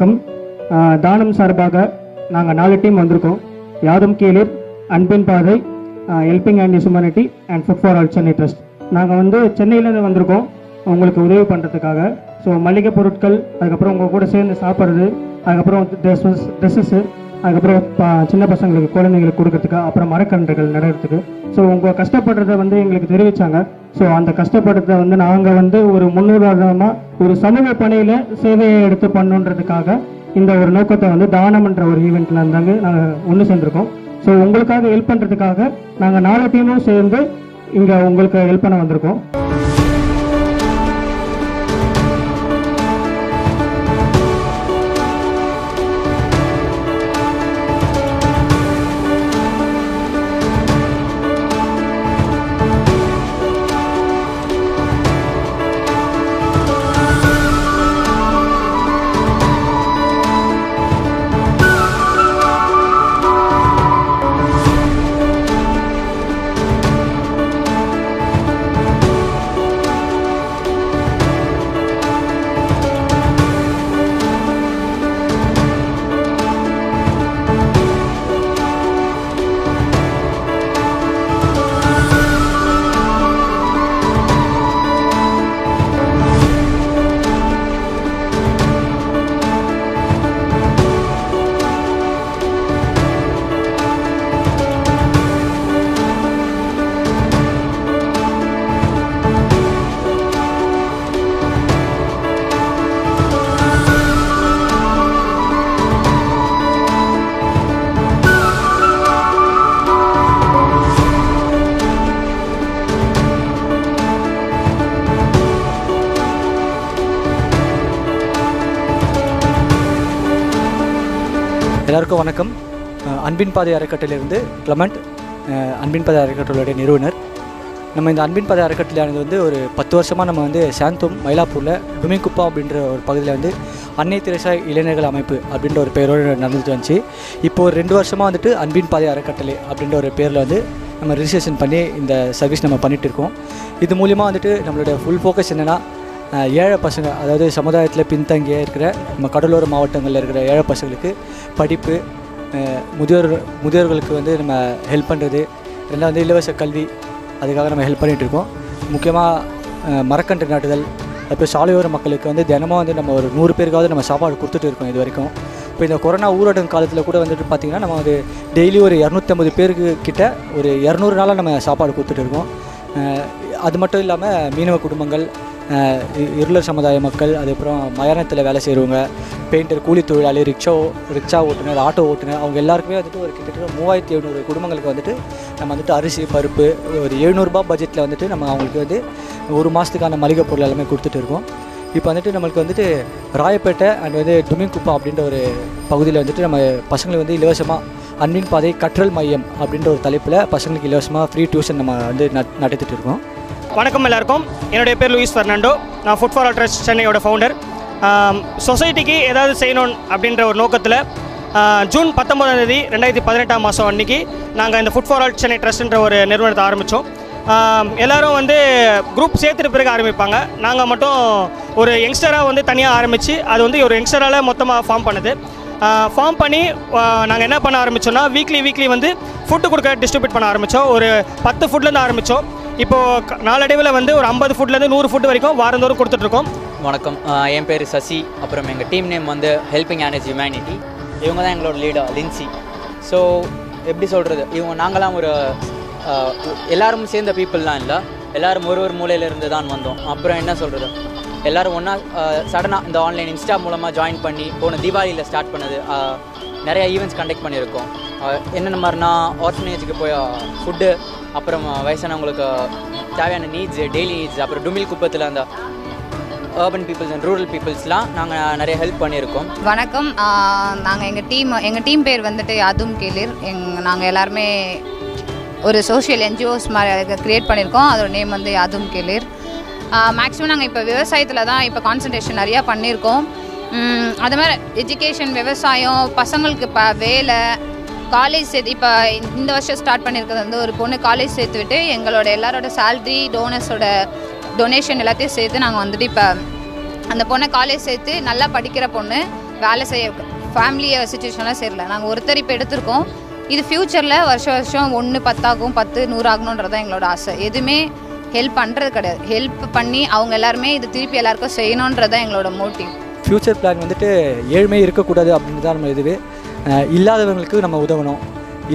வணக்கம். தானம் சார்பாக நாங்கள் நாலு டீம் வந்திருக்கோம். யாரும் கீழே அன்பின் பாதை helping and humanity and food for all Chennai trust நாங்கள் வந்து சென்னையிலேருந்து வந்திருக்கோம் உங்களுக்கு உதவி பண்ணுறதுக்காக ஸோ மளிகை பொருட்கள் அதுக்கப்புறம் உங்கள் கூட சேர்ந்து சாப்பிட்றது அதுக்கப்புறம் ட்ரெஸ்ஸஸ் ட்ரெஸ்ஸஸ்ஸு அதுக்கப்புறம் சின்ன பசங்களுக்கு குழந்தைங்களுக்கு கொடுக்கறதுக்கு அப்புறம் மரக்கன்றுகள் நடுறதுக்கு. ஸோ உங்கள் கஷ்டப்படுறத வந்து எங்களுக்கு தெரிவித்தாங்க ஸோ அந்த கஷ்டப்படுறத வந்து நாங்கள் வந்து ஒரு முன்னுதாரணமாக ஒரு சமூக பணியில் சேவையை எடுத்து பண்ணுன்றதுக்காக இந்த ஒரு நோக்கத்தை வந்து தானம்ன்ற ஒரு ஈவெண்ட்டில் இருந்தாங்க நாங்கள் ஒன்று சேர்ந்துருக்கோம். ஸோ உங்களுக்காக ஹெல்ப் பண்ணுறதுக்காக நாங்கள் நாலு டீமும் சேர்ந்து இங்கே உங்களுக்கு ஹெல்ப் பண்ண வந்திருக்கோம். எல்லாருக்கும் வணக்கம். அன்பின் பாதை அறக்கட்டளையிலிருந்து கிளமெண்ட் அன்பின் பாதை அறக்கட்டளையுடைய நிறுவனர். நம்ம இந்த அன்பின் பாதை அறக்கட்டளையானது வந்து ஒரு பத்து வருஷமாக நம்ம வந்து சாந்தோம் மயிலாப்பூரில் டுமிங்குப்பா அப்படின்ற ஒரு பகுதியில் வந்து அன்னை திரேசா இளைஞர்கள் அமைப்பு அப்படின்ற ஒரு பெயரோடு நடந்துட்டு வந்துச்சு. இப்போ ஒரு ரெண்டு வருஷமாக வந்துட்டு அன்பின் பாதை அறக்கட்டளை அப்படின்ற ஒரு பேரில் வந்து நம்ம ரிஜிஸ்ட்ரேஷன் பண்ணி இந்த சர்வீஸ் நம்ம பண்ணிகிட்டு இருக்கோம். இது மூலிமா வந்துட்டு நம்மளோட ஃபுல் ஃபோக்கஸ் என்னென்னா ஏழை பசங்க அதாவது சமுதாயத்தில் பின்தங்கியாக இருக்கிற நம்ம கடலோர மாவட்டங்களில் இருக்கிற ஏழை பசங்களுக்கு படிப்பு முதியோர் முதியோர்களுக்கு வந்து நம்ம ஹெல்ப் பண்ணுறது ரெண்டாவது வந்து இலவச கல்வி அதுக்காக நம்ம ஹெல்ப் பண்ணிகிட்டு இருக்கோம். முக்கியமாக மரக்கன்று நாட்டுதல் அப்புறம் சாலையோர மக்களுக்கு வந்து தினமும் வந்து நம்ம ஒரு நூறு பேருக்காவது நம்ம சாப்பாடு கொடுத்துட்டு இருக்கோம் இது வரைக்கும். இப்போ இந்த கொரோனா ஊரடங்கு காலத்தில் கூட வந்துட்டு பார்த்திங்கன்னா நம்ம வந்து டெய்லி ஒரு இரநூத்தம்பது பேருக்கு கிட்ட ஒரு இரநூறு நாளாக நம்ம சாப்பாடு கொடுத்துட்டு இருக்கோம். அது மட்டும் இல்லாமல் மீனவ குடும்பங்கள் இருளர் சமுதாய மக்கள் அதுக்கப்புறம் மயானத்தில் வேலை செய்கிறவங்க பெயிண்டர் கூலி தொழிலாளி ரிக்ஷா ரிக்ஷா ஓட்டுநர் ஆட்டோ ஓட்டுநர் அவங்க எல்லாருக்குமே வந்துட்டு ஒரு கிட்டத்தட்ட மூவாயிரத்தி எழுநூறு குடும்பங்களுக்கு வந்துட்டு நம்ம வந்துட்டு அரிசி பருப்பு ஒரு எழுநூறுபா பட்ஜெட்டில் வந்துட்டு நம்ம அவங்களுக்கு வந்து ஒரு மாதத்துக்கான மளிகை பொருள் எல்லாமே கொடுத்துட்டு இருக்கோம். இப்போ வந்துட்டு நம்மளுக்கு வந்துட்டு ராயப்பேட்டை அண்ட் வந்து டுமிங்குப்பா அப்படின்ற ஒரு பகுதியில் வந்துட்டு நம்ம பசங்களை வந்து இலவசமாக அன்பின் பாதை கற்றல் மையம் அப்படின்ற ஒரு தலைப்பில் பசங்களுக்கு இலவசமாக ஃப்ரீ டியூஷன் நம்ம வந்து நட் நடத்திட்டு இருக்கோம். வணக்கம் எல்லாருக்கும். என்னுடைய பேர் லூயிஸ் ஃபெர்னாண்டோ நான் ஃபுட் ஃபார் ட்ரஸ்ட் சென்னையோட ஃபவுண்டர் சொசைட்டிக்கு ஏதாவது செய்யணும் அப்படின்ற ஒரு நோக்கத்தில் ஜூன் பத்தொன்பதாம் தேதி ரெண்டாயிரத்தி பதினெட்டாம் மாதம் அன்றைக்கி நாங்கள் இந்த ஃபுட் ஃபார் ஆல் சென்னை ட்ரஸ்ட்ன்ற ஒரு நிறுவனத்தை ஆரம்பித்தோம் எல்லோரும் வந்து குரூப் சேர்த்துட்டு பிறகு ஆரம்பிப்பாங்க. நாங்கள் மட்டும் ஒரு யங்ஸ்டராக வந்து தனியாக ஆரம்பித்து அது வந்து ஒரு யங்ஸ்டரால் மொத்தமாக ஃபார்ம் பண்ணுது. ஃபார்ம் பண்ணி நாங்கள் என்ன பண்ண ஆரம்பித்தோம்னா வீக்லி வீக்லி வந்து ஃபுட்டு கொடுக்க டிஸ்ட்ரிபியூட் பண்ண ஆரம்பித்தோம் ஒரு பத்து ஃபுட்லேருந்து ஆரம்பித்தோம் இப்போது க- நாளடைவில் வந்து ஒரு ஐம்பது ஃபுட்லேருந்து நூறு ஃபுட் வரைக்கும் வாரந்தோறும் கொடுத்துட்ருக்கோம். வணக்கம். என் பேர் சசி. அப்புறம் எங்கள் டீம் நேம் வந்து ஹெல்பிங் ஹேண்ட் ஹியூமனிட்டி இவங்க தான் எங்களோட லீடர் லின்சி ஸோ எப்படி சொல்கிறது இவங்க நாங்களாம் ஒரு எல்லோரும் எல்லாரும் சேர்ந்த பீப்புளெலாம் இல்லை. எல்லாரும் ஒரு ஒரு மூலையிலேருந்து தான் வந்தோம். அப்புறம் என்ன சொல்கிறது எல்லோரும் ஒன்றா சடனாக இந்த ஆன்லைன் இன்ஸ்டா மூலமாக ஜாயின் பண்ணி போன தீபாவளியில் ஸ்டார்ட் பண்ணது நிறையா நிறைய ஈவெண்ட்ஸ் கண்டக்ட் பண்ணியிருக்கோம். என்னென்ன மாதிரினா ஆர்ஃபனேஜுக்கு போய் ஃபுட்டு அப்புறம் வயசானவங்களுக்கு தேவையான நீட்ஸ் டெய்லி நீட்ஸ் அப்புறம் டுமில் குப்பத்தில் அந்த அர்பன் பீப்புள்ஸ் அண்ட் ரூரல் பீப்புள்ஸ்லாம் நாங்கள் நிறைய ஹெல்ப் பண்ணியிருக்கோம். வணக்கம். நாங்கள் எங்கள் டீம் எங்கள் டீம் பேர் வந்துட்டு அதுவும் கேளிர். எங் நாங்கள் எல்லாருமே ஒரு சோஷியல் என்ஜிஓஸ் மாதிரி க்ரியேட் பண்ணியிருக்கோம். அதோட நேம் வந்து யாதும் கேளிர். மேக்ஸிமம் நாங்கள் இப்போ விவசாயத்தில் தான் இப்போ கான்சன்ட்ரேஷன் நிறையா பண்ணியிருக்கோம். அது மாதிரி எஜுகேஷன் விவசாயம் பசங்களுக்கு இப்போ வேலை காலேஜ் சேர்த்து இப்போ இந்த வருஷம் ஸ்டார்ட் பண்ணியிருக்கிறது வந்து ஒரு பொண்ணு காலேஜ் சேர்த்து விட்டு எங்களோட எல்லாரோட சேல்ரி டோனர்ஸோட டொனேஷன் எல்லாத்தையும் சேர்த்து நாங்கள் வந்துட்டு இப்போ அந்த பொண்ணை காலேஜ் சேர்த்து நல்லா படிக்கிற பொண்ணு வேலை செய்ய ஃபேமிலியை சுச்சுவேஷன்லாம் சரியில்லை. நாங்கள் ஒருத்தர் இப்போ எடுத்திருக்கோம். இது ஃப்யூச்சரில் வருஷம் வருஷம் ஒன்று பத்தாகும் பத்து நூறாகணுன்றது தான் எங்களோட ஆசை. எதுவுமே ஹெல்ப் பண்ணுறது கிடையாது. ஹெல்ப் பண்ணி அவங்க எல்லாருமே இது திருப்பி எல்லாருக்கும் செய்யணுன்றது தான் எங்களோட மோட்டிவ் ஃப்யூச்சர் பிளான் வந்துட்டு ஏழ்மை இருக்கக்கூடாது அப்படின்னு தான் நம்ம இதுவே இல்லாதவங்களுக்கு நம்ம உதவணும்.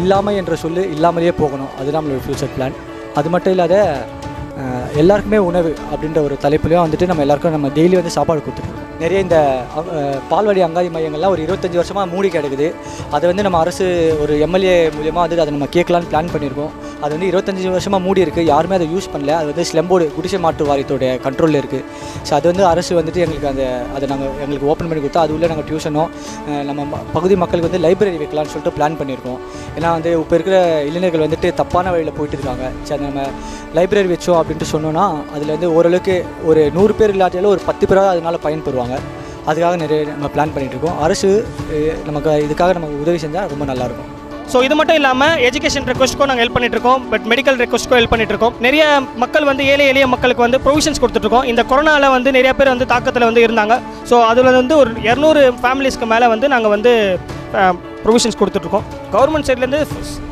இல்லாமல் என்ற சொல்லு இல்லாமலேயே போகணும். அது நம்மளோட ஃப்யூச்சர் பிளான் அது மட்டும் இல்லாத எல்லாருக்குமே உணவு அப்படின்ற ஒரு தலைப்புலையும் வந்துட்டு நம்ம எல்லாருக்கும் நம்ம டெய்லி வந்து சாப்பாடு கொடுத்துருக்கோம் நிறைய இந்த பால்வாடி அங்காதி மையங்கள்லாம் ஒரு இருபத்தஞ்சி வருஷமாக மூடி கிடக்குது. அதை வந்து நம்ம அரசு ஒரு எம்எல்ஏ மூலியமாக வந்து அதை நம்ம கேட்கலான்னு பிளான் பண்ணியிருக்கோம். அது வந்து இருபத்தஞ்சி வருஷமாக மூடி இருக்குது யாருமே அதை யூஸ் பண்ணல. அது வந்து ஸ்லெம்போடு குடிசை மாற்று வாரியத்தோடைய கண்ட்ரோலில் இருக்குது ஸோ அது வந்து அரசு வந்துட்டு எங்களுக்கு அந்த அதை நாங்கள் எங்களுக்கு ஓப்பன் பண்ணி கொடுத்தா அது உள்ள நாங்கள் டியூஷனும் நம்ம ம- பகுதி மக்களுக்கு வந்து லைப்ரரி வைக்கலாம்னு சொல்லிட்டு பிளான் பண்ணியிருக்கோம். ஏன்னா வந்து இப்போ இருக்கிற இளைஞர்கள் வந்துட்டு தப்பான வழியில் போயிட்டு இருக்காங்க. சரி அது நம்ம லைப்ரரி வச்சோம் அப்படின்ட்டு சொன்னோன்னா அதில் வந்து ஓரளவுக்கு ஒரு நூறு பேர் இல்லாட்டியாலும் ஒரு பத்து பேராவது அதனால பயன்பெறுவாங்க. அதுக்காக நிறைய நம்ம பிளான் பண்ணிகிட்ருக்கோம் இருக்கோம். அரசு நமக்கு இதுக்காக நமக்கு உதவி செஞ்சால் ரொம்ப நல்லாயிருக்கும் ஸோ இது மட்டும் இல்லாமல் எஜுகேஷன் ரெக்வஸ்ட்க்கும் நாங்கள் ஹெல்ப் பண்ணிட்டு இருக்கோம் பட் மெடிக்கல் ரெக்வஸ்ட்க்கும் ஹெல்ப் பண்ணிட்டு இருக்கோம் நிறைய மக்கள் வந்து ஏழை எளிய மக்களுக்கு வந்து ப்ரொவிஷன்ஸ் கொடுத்துட்ருக்கோம் இந்த கொரோனாவில் வந்து நிறைய பேர் வந்து தாக்கத்தில் வந்து இருந்தாங்க. ஸோ அதில் வந்து ஒரு இரநூறு ஃபேமிலிஸ்க்கு மேலே வந்து நாங்கள் வந்து ப்ரொவிஷன்ஸ் கொடுத்துட்ருக்கோம். கவர்மெண்ட் சைட்லேருந்து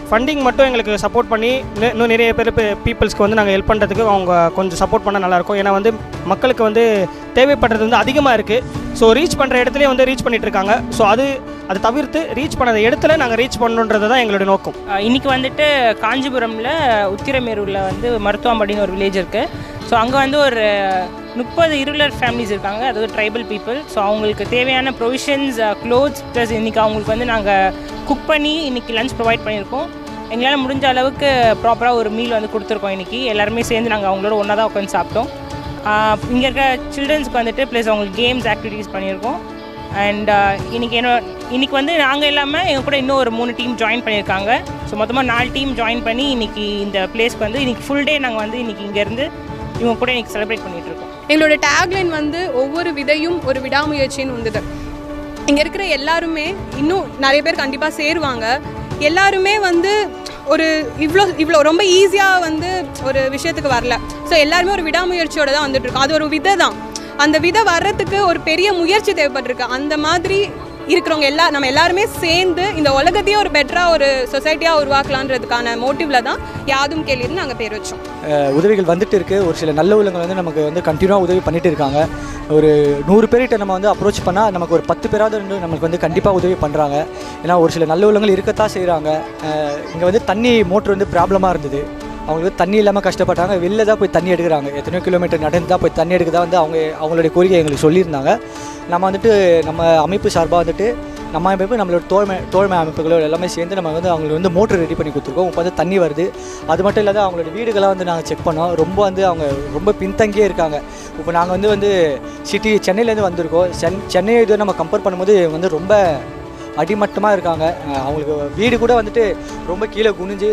ஃபண்டிங் மட்டும் எங்களுக்கு சப்போர்ட் பண்ணி இன்னும் இன்னும் நிறைய பேர் பீப்புள்ஸ்க்கு வந்து நாங்கள் ஹெல்ப் பண்ணுறதுக்கு அவங்க கொஞ்சம் சப்போர்ட் பண்ணால் நல்லாயிருக்கும். ஏன்னா வந்து மக்களுக்கு வந்து தேவைப்படுறது வந்து அதிகமாக இருக்குது ஸோ ரீச் பண்ணுற இடத்துலயே வந்து ரீச் பண்ணிகிட்ருக்காங்க ஸோ அது அதை தவிர்த்து ரீச் பண்ணுற இடத்துல நாங்கள் ரீச் பண்ணணுன்றது தான் எங்களுடைய நோக்கம். இன்றைக்கி வந்துட்டு காஞ்சிபுரமில் உத்திரமேரூரில் வந்து மருத்துவம்படின்னு ஒரு வில்லேஜ் இருக்குது ஸோ அங்கே வந்து ஒரு முப்பது இருளர் ஃபேமிலிஸ் இருக்காங்க. அதாவது ட்ரைபல் பீப்புள் ஸோ அவங்களுக்கு தேவையான ப்ரொவிஷன்ஸ் க்ளோத்ஸ் ப்ளஸ் இன்றைக்கி அவங்களுக்கு வந்து நாங்கள் குக் பண்ணி இன்றைக்கி லஞ்ச் ப்ரொவைட் பண்ணியிருக்கோம். எங்களால் முடிஞ்ச அளவுக்கு ப்ராப்பராக ஒரு மீல் வந்து கொடுத்துருக்கோம் இன்றைக்கி எல்லாருமே சேர்ந்து நாங்கள் அவங்களோட ஒன்றா தான் உட்காந்து சாப்பிட்டோம். இங்கே இருக்க சில்ட்ரன்ஸ்க்கு வந்துட்டு ப்ளஸ் அவங்களுக்கு கேம்ஸ் ஆக்டிவிட்டீஸ் பண்ணியிருக்கோம். அண்ட் uh, இன்றைக்கி என்ன இன்றைக்கி வந்து நாங்கள் இல்லாமல் எங்கள் கூட இன்னும் ஒரு மூணு டீம் ஜாயின் பண்ணியிருக்காங்க. ஸோ மொத்தமாக நாலு டீம் ஜாயின் பண்ணி இன்றைக்கி இந்த பிளேஸ்க்கு வந்து இன்றைக்கி ஃபுல் டே நாங்கள் வந்து இன்னைக்கு இங்கேருந்து இவங்க கூட இன்றைக்கி செலிப்ரேட் பண்ணிகிட்ருக்கோம் இருக்கோம். எங்களோட டேக்லைன் வந்து ஒவ்வொரு விதையும் ஒரு விடாமுயற்சின்னு வந்தது. இங்கே இருக்கிற எல்லாருமே இன்னும் நிறைய பேர் கண்டிப்பாக சேருவாங்க. எல்லாருமே வந்து ஒரு இவ்வளோ இவ்வளோ ரொம்ப ஈஸியாக வந்து ஒரு விஷயத்துக்கு வரல. ஸோ எல்லாருமே ஒரு விடாமுயற்சியோட தான் வந்துட்டுருக்கோம் அது ஒரு விதை தான் அந்த விதை வர்றதுக்கு ஒரு பெரிய முயற்சி தேவைப்பட்டிருக்கு. அந்த மாதிரி இருக்கிறவங்க எல்லா நம்ம எல்லாருமே சேர்ந்து இந்த உலகத்தையே ஒரு பெட்டராக ஒரு சொசைட்டியாக உருவாக்கலான்றதுக்கான மோட்டிவில் தான் யாதும் கேள்வின்னு நாங்கள் பேர் வச்சோம். உதவிகள் வந்துட்டு இருக்கு. ஒரு சில நல்ல உள்ளங்கள் வந்து நமக்கு வந்து கண்டினியூவாக உதவி பண்ணிட்டு இருக்காங்க. ஒரு நூறு பேர்கிட்ட நம்ம வந்து அப்ரோச் பண்ணால் நமக்கு ஒரு பத்து பேராவது வந்து நமக்கு வந்து கண்டிப்பாக உதவி பண்ணுறாங்க ஏன்னா ஒரு சில நல்ல உள்ளங்கள் இருக்கத்தான் செய்கிறாங்க இங்கே வந்து தண்ணி மோட்ரு வந்து ப்ராப்ளமாக இருந்தது. அவங்களுக்கு தண்ணி இல்லாமல் கஷ்டப்பட்டாங்க. வெளில தான் போய் தண்ணி எடுக்கிறாங்க. எத்தனையோ கிலோமீட்டர் நடந்து தான் போய் தண்ணி எடுக்க தான் வந்து அவங்க அவங்களுடைய கோரிக்கை எங்களுக்கு சொல்லியிருந்தாங்க. நம்ம வந்துட்டு நம்ம அமைப்பு சார்பாக வந்துட்டு நம்ம அமைப்பு நம்மளோட தோழ்மை தோழ்மை அமைப்புகளோட எல்லாமே சேர்ந்து நம்ம வந்து அவங்களுக்கு வந்து மோட்டர் ரெடி பண்ணி கொடுத்துருக்கோம். இப்போ வந்து தண்ணி வருது. அது மட்டும் இல்லாத அவங்களோட வீடுகளாக வந்து நாங்கள் செக் பண்ணோம். ரொம்ப வந்து அவங்க ரொம்ப பின்தங்கியே இருக்காங்க. இப்போ நாங்கள் வந்து வந்து சிட்டி சென்னையிலேருந்து வந்திருக்கோம். சென் சென்னையை இது நம்ம கம்பேர் பண்ணும்போது வந்து ரொம்ப அடிமட்டமாக இருக்காங்க. அவங்களுக்கு வீடு கூட வந்துட்டு ரொம்ப கீழே குனிஞ்சு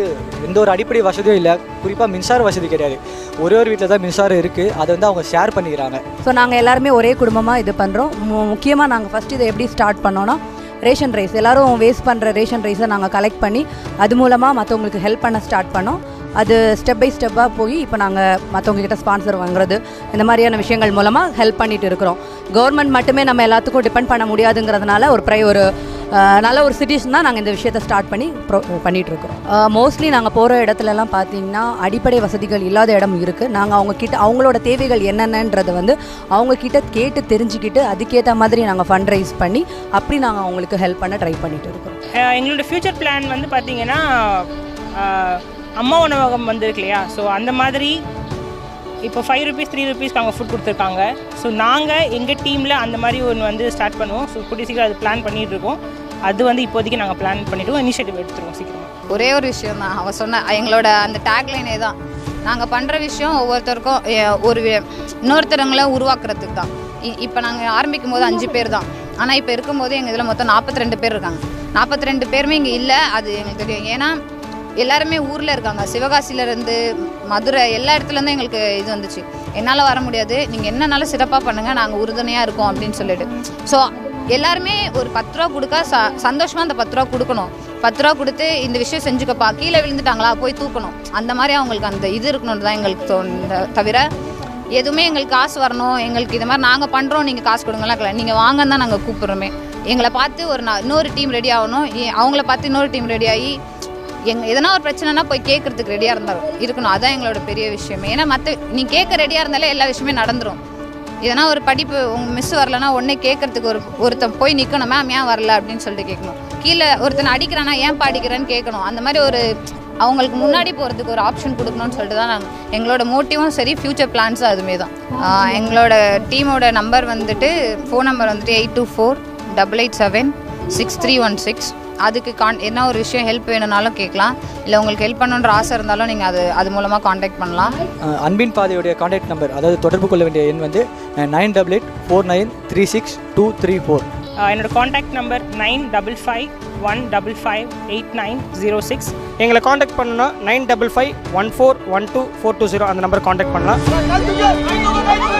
எந்த ஒரு அடிப்படை வசதியும் இல்லை. குறிப்பாக மின்சார வசதி கிடையாது. ஒரே ஒரு வீட்டில் தான் மின்சாரம் இருக்குது அதை வந்து அவங்க ஷேர் பண்ணிக்கிறாங்க. ஸோ நாங்கள் எல்லாருமே ஒரே குடும்பமாக இது பண்ணுறோம் முக்கியமாக நாங்கள் ஃபஸ்ட் இதை எப்படி ஸ்டார்ட் பண்ணோன்னா ரேஷன் ரைஸ் எல்லாரும் வேஸ்ட் பண்ணுற ரேஷன் ரைஸை நாங்கள் கலெக்ட் பண்ணி அது மூலமாக மற்றவங்களுக்கு ஹெல்ப் பண்ண ஸ்டார்ட் பண்ணோம். அது ஸ்டெப் பை ஸ்டெப்பாக போய் இப்போ நாங்கள் மற்றவங்கக்கிட்ட ஸ்பான்சர் வாங்குறது இந்த மாதிரியான விஷயங்கள் மூலமாக ஹெல்ப் பண்ணிட்டு இருக்கிறோம். கவர்மெண்ட் மட்டுமே நம்ம எல்லாத்துக்கும் டிபெண்ட் பண்ண முடியாதுங்கிறதுனால ஒரு ப்ரை ஒரு நல்ல ஒரு சிட்டிஷன் தான் நாங்கள் இந்த விஷயத்தை ஸ்டார்ட் பண்ணி ப்ரோ பண்ணிகிட்ருக்கோம் மோஸ்ட்லி நாங்கள் போகிற இடத்துலலாம் பார்த்தீங்கன்னா அடிப்படை வசதிகள் இல்லாத இடம் இருக்குது நாங்கள் அவங்க கிட்ட அவங்களோட தேவைகள் என்னென்னன்றதை வந்து அவங்க கிட்ட கேட்டு தெரிஞ்சுக்கிட்டு அதுக்கேற்ற மாதிரி நாங்கள் ஃபண்ட் ரைஸ் பண்ணி அப்படி நாங்கள் அவங்களுக்கு ஹெல்ப் பண்ண ட்ரை பண்ணிட்டு இருக்கோம் எங்களோட ஃப்யூச்சர் பிளான் வந்து பார்த்தீங்கன்னா அம்மா உணவகம் வந்திருக்கு இல்லையா? ஸோ அந்த மாதிரி இப்போ ஃபைவ் ருபீஸ் த்ரீ ருபீஸ்க்கு அவங்க ஃபுட் கொடுத்துருக்காங்க. ஸோ நாங்கள் எங்கள் டீமில் அந்த மாதிரி ஒன்று வந்து ஸ்டார்ட் பண்ணுவோம். ஸோ கூடிய சீக்கிரம் அது பிளான் பண்ணிட்டு இருக்கோம் அது வந்து இப்போதைக்கு நாங்கள் பிளான் பண்ணிவிடுவோம் இனிஷியேட்டிவ் எடுத்துருவோம் சீக்கிரமாக ஒரே ஒரு விஷயம் தான். அவன் சொன்ன எங்களோட அந்த டேக்லைனே தான். நாங்கள் பண்ணுற விஷயம் ஒவ்வொருத்தருக்கும் ஒரு இன்னொருத்தரங்களை உருவாக்குறதுக்கு தான். இப்போ நாங்கள் ஆரம்பிக்கும் போது அஞ்சு பேர் தான். ஆனால் இப்போ இருக்கும்போது எங்கள் இதில் மொத்தம் நாற்பத்தி ரெண்டு பேர் இருக்காங்க. நாற்பத்தி ரெண்டு பேருமே இங்கே இல்லை. அது எங்களுக்கு தெரியும். ஏன்னா எல்லாருமே ஊரில் இருக்காங்க. சிவகாசியிலேருந்து மதுரை எல்லா இடத்துலேருந்து எங்களுக்கு இது வந்துச்சு. என்னால் வர முடியாது. நீங்கள் என்னன்னாலும் சிறப்பாக பண்ணுங்கள் நாங்கள் உறுதுணையாக இருக்கோம் அப்படின்னு சொல்லிட்டு. ஸோ எல்லாருமே ஒரு பத்து ரூபா கொடுக்க ச சந்தோஷமாக அந்த பத்து ரூபா கொடுக்கணும். பத்து ரூபா கொடுத்து இந்த விஷயம் செஞ்சுக்கப்பா கீழே விழுந்துட்டாங்களா போய் தூக்கணும். அந்த மாதிரி அவங்களுக்கு அந்த இது இருக்கணும்னு தான் எங்களுக்கு தோணு தவிர எதுவுமே எங்களுக்கு காசு வரணும் எங்களுக்கு இது மாதிரி நாங்கள் பண்ணுறோம் நீங்கள் காசு கொடுங்கலாம் இல்லை நீங்கள் வாங்கன்னு தான் நாங்கள் கூப்பிட்றோமே. எங்களை பார்த்து ஒரு நா- இன்னொரு டீம் ரெடி ஆகணும். அவங்கள பார்த்து இன்னொரு டீம் ரெடி ஆகி எங் எதனா ஒரு பிரச்சனைனா போய் கேட்குறதுக்கு ரெடியாக இருந்தாலும் இருக்கணும். அதான் எங்களோட பெரிய விஷயம். ஏன்னா மற்ற நீ கேட்க ரெடியாக இருந்தாலே எல்லா விஷயமே நடந்துடும் எதனா ஒரு படிப்பு உங்கள் மிஸ் வரலன்னா உடனே கேட்கறதுக்கு ஒரு ஒருத்தன் போய் நிற்கணும் மேம் ஏன் வரல? அப்படின்னு சொல்லிட்டு கேட்கணும். கீழே ஒருத்தனை அடிக்கிறானா ஏன் படிக்கிறேன்னு கேட்கணும். அந்த மாதிரி ஒரு அவங்களுக்கு முன்னாடி போகிறதுக்கு ஒரு ஆப்ஷன் கொடுக்கணும்னு சொல்லிட்டு தான் நாங்கள் எங்களோட மோட்டிவும் சரி ஃப்யூச்சர் பிளான்ஸும் அதுமே தான். எங்களோட டீமோட நம்பர் வந்துட்டு ஃபோன் நம்பர் வந்துட்டு eight two four double eight seven six three one six அதுக்கு கான் என்ன ஒரு விஷயம் ஹெல்ப் வேணும்னாலும் கேட்கலாம் இல்லை உங்களுக்கு ஹெல்ப் பண்ணணுன்ற ஆசை இருந்தாலும் நீங்கள் அது அது மூலமாக காண்டாக்ட் பண்ணலாம் அன்பின் பாதையுடைய காண்டாக்ட் நம்பர் அதாவது தொடர்பு கொள்ள வேண்டிய எண் வந்து nine double eight four nine three six two three four என்னோட contact number nine double five one double five eight nine zero six எங்களை காண்டாக்ட் பண்ணணும்னா nine double five one four one two four two zero அந்த number contact பண்ணலாம்